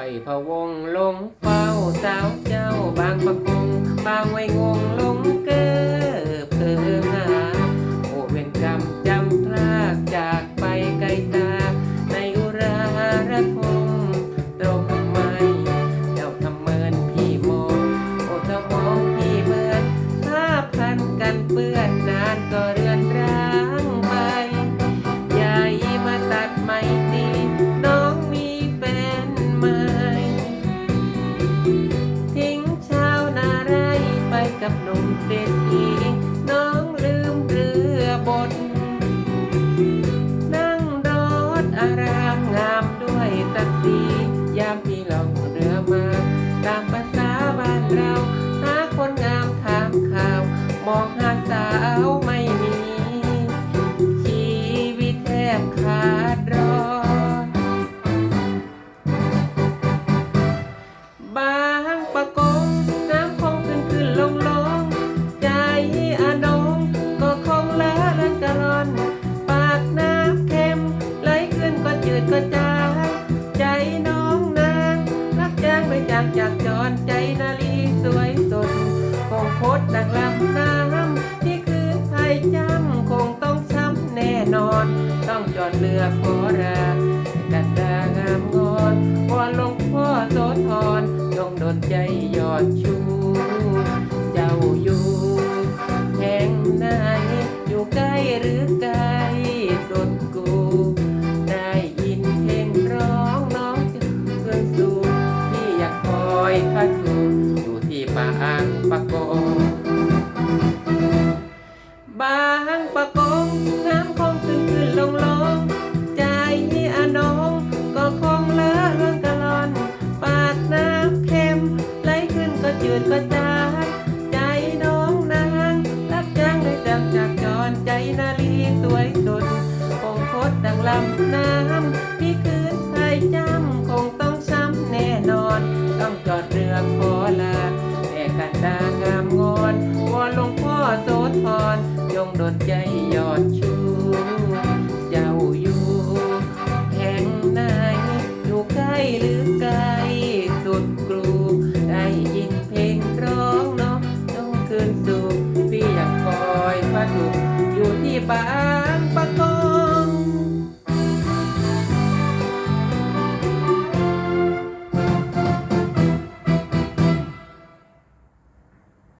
ไปพะวงลงเฝ้าสาวเจ้าบางประกงบางไว้งงลงเก หนุ่มเศรษฐีน้องลืมเรือบน นั่งรถอารามงามด้วยตักสียามพี่ลองเรือมา ตามภาษาบ้านเรา ดก็จางใจน้องนางรักจางไม่จางจากจอรใจนาลีสวยสดคงโคตรดังลำน้ำที่คือไทยจำคงต้องช้ำแน่นอน ต้องจอดเรือขอรากันดางามงอนวอนลงพ่อโสธรจงดนใจยอดชู อยพัดถูอยู่ที่ป่าอ่างปะกงบางปะกงน้ำคงขึ้นขึ้นลงลงใจอนองก็คงเลอะเรื่องกะลอน ปากน้ำเค็มไหลขึ้นก็จืดก็จางใจน้องนางรักจางได้จำจากจรใจนาลีสวยสดคงคดดังลำน้ำ โสธรจงดดใจยอดชู เจ้าอยู่แห่งไหนอยู่ใกล้หรือไกลสุดกรูได้ยินเพลงร้องน้องต้องคืนสู่พี่อยากคอยพระดุอยู่ที่บางปะกง